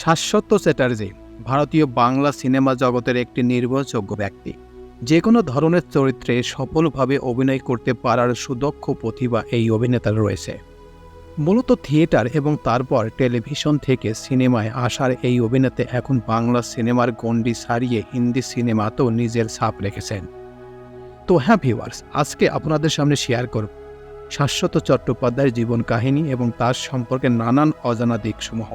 শাশ্বত চ্যাটার্জি ভারতীয় বাংলা সিনেমা জগতের একটি নির্ভরযোগ্য ব্যক্তি। যে কোনো ধরনের চরিত্রে সফলভাবে অভিনয় করতে পারার সুদক্ষ প্রতিভা এই অভিনেতার রয়েছে। মূলত থিয়েটার এবং তারপর টেলিভিশন থেকে সিনেমায় আসার এই অভিনেতা এখন বাংলা সিনেমার গণ্ডি সারিয়ে হিন্দি সিনেমাতেও নিজের ছাপ রেখেছেন। তো হ্যাঁ ভিউয়ার্স, আজকে আপনাদের সামনে শেয়ার করব শাশ্বত চট্টোপাধ্যায়ের জীবন কাহিনী এবং তার সম্পর্কে নানান অজানা দিকসমূহ।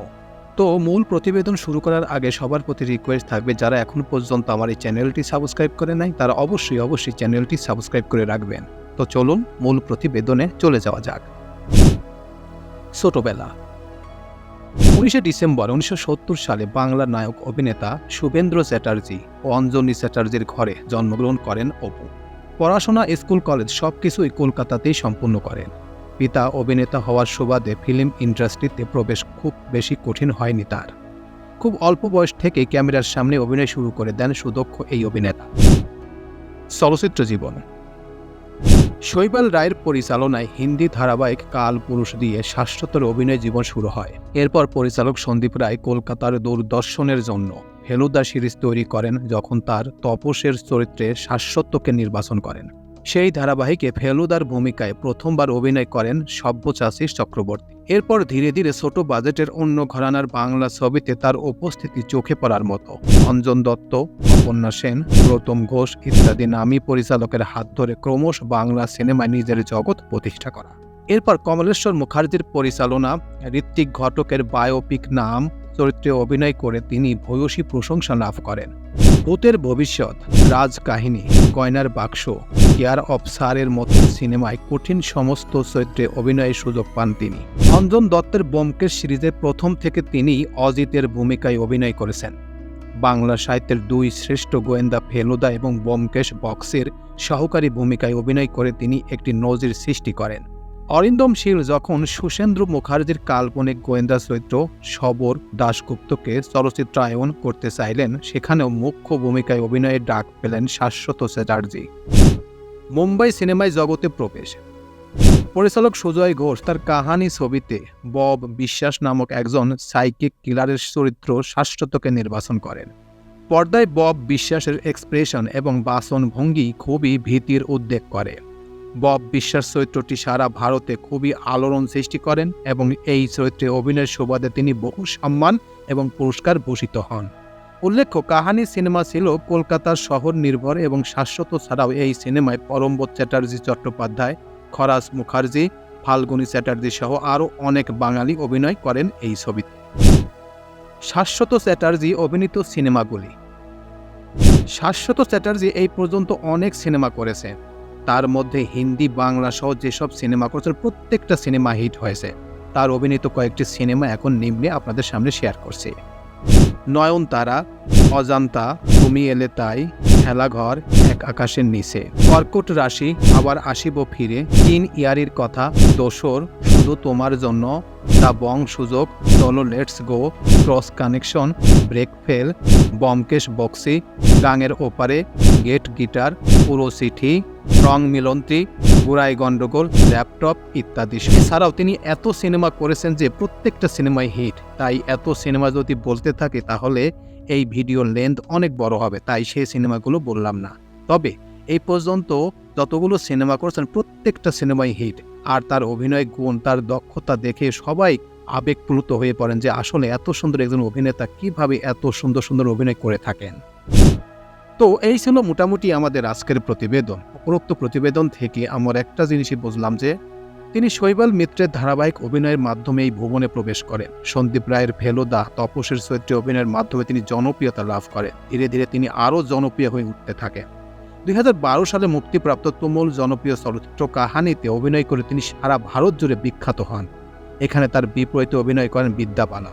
তো মূল প্রতিবেদন শুরু করার আগে সবার প্রতি রিকোয়েস্ট থাকবে, যারা এখন পর্যন্ত আমার এই চ্যানেলটি সাবস্ক্রাইব করে নাই, তারা অবশ্যই অবশ্যই চ্যানেলটি সাবস্ক্রাইব করে রাখবেন। তো চলুন, মূল প্রতিবেদনে চলে যাওয়া যাক। ছোটবেলা। উনিশে ডিসেম্বর উনিশশো সত্তর সালে বাংলার নায়ক অভিনেতা শুভেন্দ্র চ্যাটার্জি ও অঞ্জলি চ্যাটার্জির ঘরে জন্মগ্রহণ করেন অপু। পড়াশোনা, স্কুল, কলেজ সব কিছুই কলকাতাতেই সম্পূর্ণ করেন। পিতা অভিনেতা হওয়ার সুবাদে ফিল্ম ইন্ডাস্ট্রিতে প্রবেশ খুব বেশি কঠিন হয়নি তার। খুব অল্প বয়স থেকে ক্যামেরার সামনে অভিনয় শুরু করে দেন সুদক্ষ এই অভিনেতা। চলচ্চিত্র জীবন। শৈবাল রায়ের পরিচালনায় হিন্দি ধারাবাহিক কাল পুরুষ দিয়ে শাশ্বতর অভিনয় জীবন শুরু হয়। এরপর পরিচালক সন্দীপ রায় কলকাতার দূরদর্শনের জন্য ফেলুদা সিরিজ তৈরি করেন যখন তার তপসের চরিত্রে শাশ্বতকে নির্বাচন করেন। সেই ধারাবাহিকে ফেলুদার ভূমিকায় প্রথমবার অভিনয় করেন সব্যচাশী চক্রবর্তী। এরপর ধীরে ধীরে ছোট বাজেটের অন্য ঘরানার বাংলা ছবিতে তার উপস্থিতি চোখে পড়ার মতো। অঞ্জন দত্ত, অপর্ণা সেন, গৌতম ঘোষ ইত্যাদি নামী পরিচালকের হাত ধরে ক্রমশ বাংলা সিনেমায় নিজের জগৎ প্রতিষ্ঠা করা। এরপর কমলেশ্বর মুখার্জির পরিচালনা, ঋত্বিক ঘটকের বায়োপিক নাম, চরিত্রে অভিনয় করে তিনি ভূয়সী প্রশংসা লাভ করেন। ভূতের ভবিষ্যৎ রাজ কাহিনী গয়নার বাক্স কেয়ার অফ সারের মতো সিনেমায় কঠিন সমস্ত চরিত্রে অভিনয়ের সুযোগ পান তিনি। অঞ্জন দত্তের বোমকেশ সিরিজের প্রথম থেকে তিনি অজিতের ভূমিকায় অভিনয় করেছেন। বাংলা সাহিত্যের দুই শ্রেষ্ঠ গোয়েন্দা ফেলুদা এবং বোমকেশ বক্সের সহকারী ভূমিকায় অভিনয় করে তিনি একটি নজির সৃষ্টি করেন। অরিন্দম শীল যখন সুশেন্দ্র মুখার্জির কাল্পনিক গোয়েন্দা চরিত্র সবর দাশগুপ্তকে চলচ্চিত্রায়ন করতে চাইলেন, সেখানেও মুখ্য ভূমিকায় অভিনয়ের ডাক পেলেন শাশ্বত চ্যাটার্জি। মুম্বাই সিনেমায় জগতে প্রবেশ। পরিচালক সুজয় ঘোষ তার কাহানি ছবিতে বব বিশ্বাস নামক একজন সাইকিক কিলারের চরিত্র শাশ্বতকে নির্বাচন করেন। পর্দায় বব বিশ্বাসের এক্সপ্রেশন এবং বাসন ভঙ্গি খুবই ভীতির উদ্বেগ করে। বব বিশ্বাস চরিত্রটি সারা ভারতে খুবই আলোড়ন সৃষ্টি করেন এবং এই চরিত্রে অভিনয়ের সুবাদে তিনি বহু সম্মান এবং পুরস্কার ভূষিত হন। উল্লেখ্য, কাহানি সিনেমা ছিল কলকাতার শহর নির্ভর এবং শাশ্বত ছাড়াও এই সিনেমায় পরমবত চ্যাটার্জি চট্টোপাধ্যায় খরাজ মুখার্জি, ফাল্গুনী চ্যাটার্জি সহ আরও অনেক বাঙালি অভিনয় করেন এই ছবিতে। শাশ্বত চ্যাটার্জি অভিনীত সিনেমাগুলি। শাশ্বত চ্যাটার্জি এই পর্যন্ত অনেক সিনেমা করেছে তার মধ্যে হিন্দি, বাংলা সহ যেসব সিনেমা করেছেন, প্রত্যেকটা সিনেমা হিট হয়েছে। তার অভিনীত কয়েকটি সিনেমা এখন নিম্নে আপনাদের সামনে শেয়ার করছি। নয়নতারা, অজান্তা, তুমি এলে তাই খেলাঘর এক আকাশের নিচে। কর্কট রাশি, আবার আসিব ফিরে। তিন ইয়ারির কথা, দোসর, শুধু তোমার জন্য। দ্য বং সুযোগ, চলো let's go cross connection break fail Byomkesh Bakshi, গাঙের ওপারে গেট গিটার পুরো চিঠি। রং মিলন্ত্রী গুড়াই গন্ডগোল ল্যাপটপ ইত্যাদি। এছাড়াও তিনি এত সিনেমা করেছেন যে প্রত্যেকটা সিনেমাই হিট। তাই এত সিনেমা যদি বলতে থাকে তাহলে এই ভিডিওর লেন্থ অনেক বড় হবে। তাই সেই সিনেমাগুলো বললাম না। তবে এই পর্যন্ত যতগুলো সিনেমা করেছেন প্রত্যেকটা সিনেমাই হিট। আর তার অভিনয় গুণ, তার দক্ষতা দেখে সবাই আবেগপ্লুত হয়ে পড়েন যে আসলে এত সুন্দর একজন অভিনেতা কীভাবে এত সুন্দর সুন্দর অভিনয় করে থাকেন। তো এই ছিল মোটামুটি আমাদের আজকের প্রতিবেদন। উপরোক্ত প্রতিবেদন থেকে আমার একটা জিনিসই বুঝলাম যে, তিনি শৈবাল মিত্রের ধারাবাহিক অভিনয়ের মাধ্যমে এই ভুবনে প্রবেশ করেন। সন্দীপ রায়ের ফেলোদা তপসের চরিত্রে অভিনয়ের মাধ্যমে তিনি জনপ্রিয়তা লাভ করেন। ধীরে ধীরে তিনি আরও জনপ্রিয় হয়ে উঠতে থাকেন দুই হাজার বারো সালে মুক্তিপ্রাপ্ত তুমুল জনপ্রিয় চলচ্চিত্র কাহানিতে অভিনয় করে তিনি সারা ভারত জুড়ে বিখ্যাত হন। এখানে তার বিপরীতে অভিনয় করেন বিদ্যাবালা।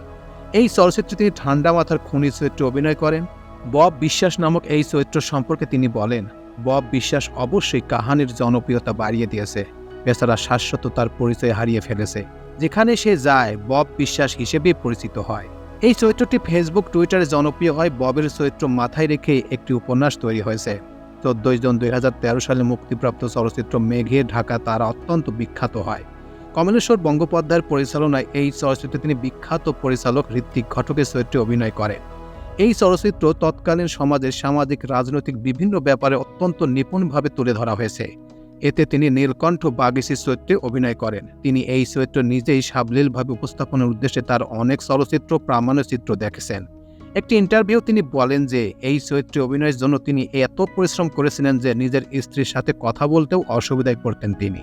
এই চলচ্চিত্রে তিনি ঠান্ডা মাথার খুনি চরিত্রে অভিনয় করেন। বব বিশ্বাস নামক এই চরিত্র সম্পর্কে তিনি বলেন, বব বিশ্বাস অবশ্যই কাহানির জনপ্রিয়তা বাড়িয়ে দিয়েছে। বেচারা শাশ্বত তার পরিচয় হারিয়ে ফেলেছে। যেখানে সে যায়, বব বিশ্বাস হিসেবে পরিচিত হয়। এই চরিত্রটি ফেসবুক টুইটারে জনপ্রিয় হয়। ববের চরিত্র মাথায় রেখে একটি উপন্যাস তৈরি হয়েছে। চোদ্দই জুন দুই হাজার তেরো সালে মুক্তিপ্রাপ্ত চলচ্চিত্র মেঘে ঢাকা তারা অত্যন্ত বিখ্যাত হয়। কমলেশ্বর বঙ্গোপাধ্যায়ের পরিচালনায় এই চলচ্চিত্রে তিনি বিখ্যাত পরিচালক ঋত্বিক ঘটকের চরিত্রে অভিনয় করেন। এই চলচ্চিত্র তৎকালীন সমাজের সামাজিক, রাজনৈতিক বিভিন্ন ব্যাপারে অত্যন্ত নিপুণভাবে তুলে ধরা হয়েছে। এতে তিনি নীলকণ্ঠ বাগিসির চরিত্রে অভিনয় করেন। তিনি এই চরিত্র নিজেই সাবলীলভাবে উপস্থাপনের উদ্দেশ্যে তার অনেক চলচ্চিত্র প্রামাণ্যচিত্র দেখেছেন। একটি ইন্টারভিউ তিনি বলেন যে, এই চরিত্রে অভিনয়ের জন্য তিনি এত পরিশ্রম করেছিলেন যে নিজের স্ত্রীর সাথে কথা বলতেও অসুবিধায় পড়তেন তিনি।